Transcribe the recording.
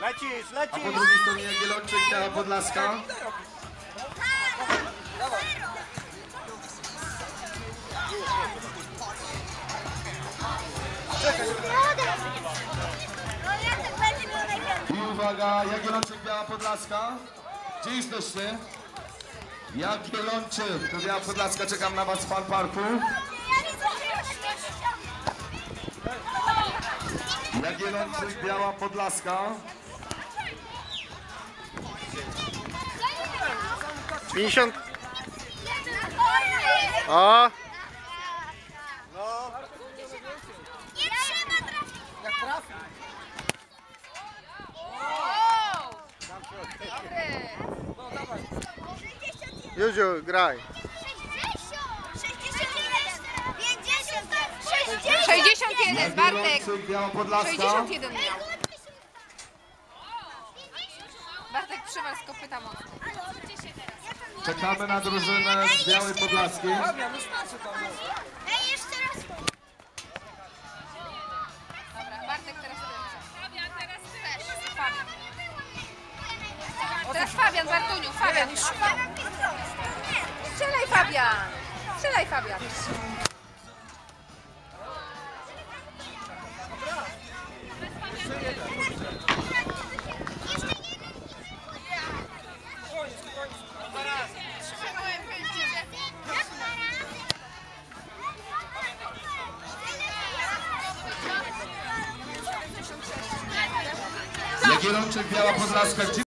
Lecisz, A po lecisz! drugiej stronie Jagiellończyk, Biała Podlaska. I uwaga, Jagiellończyk, Biała Podlaska. Gdzie jesteście? Jagiellończyk, to Biała Podlaska, czekam na was w Fan Parku. Jagiellończyk, Biała Podlaska. 50. O! No, Nie trzeba trafić. Judziu, graj. 61, Bartek. Jagiellończyk, Biała Podlaska. 61 miał. Bartek przywal z kopyta mocno. Czekamy na drużynę z Białej Podlaskiej. Ej, jeszcze raz. Dobra, Bartek teraz ty. Fabian teraz. Fabian. Teraz Fabian, Bartuniu, Fabian. Strzelaj Fabian. Strzelaj Fabian. Jagiellończyk, Biała Podlaska. Gdzie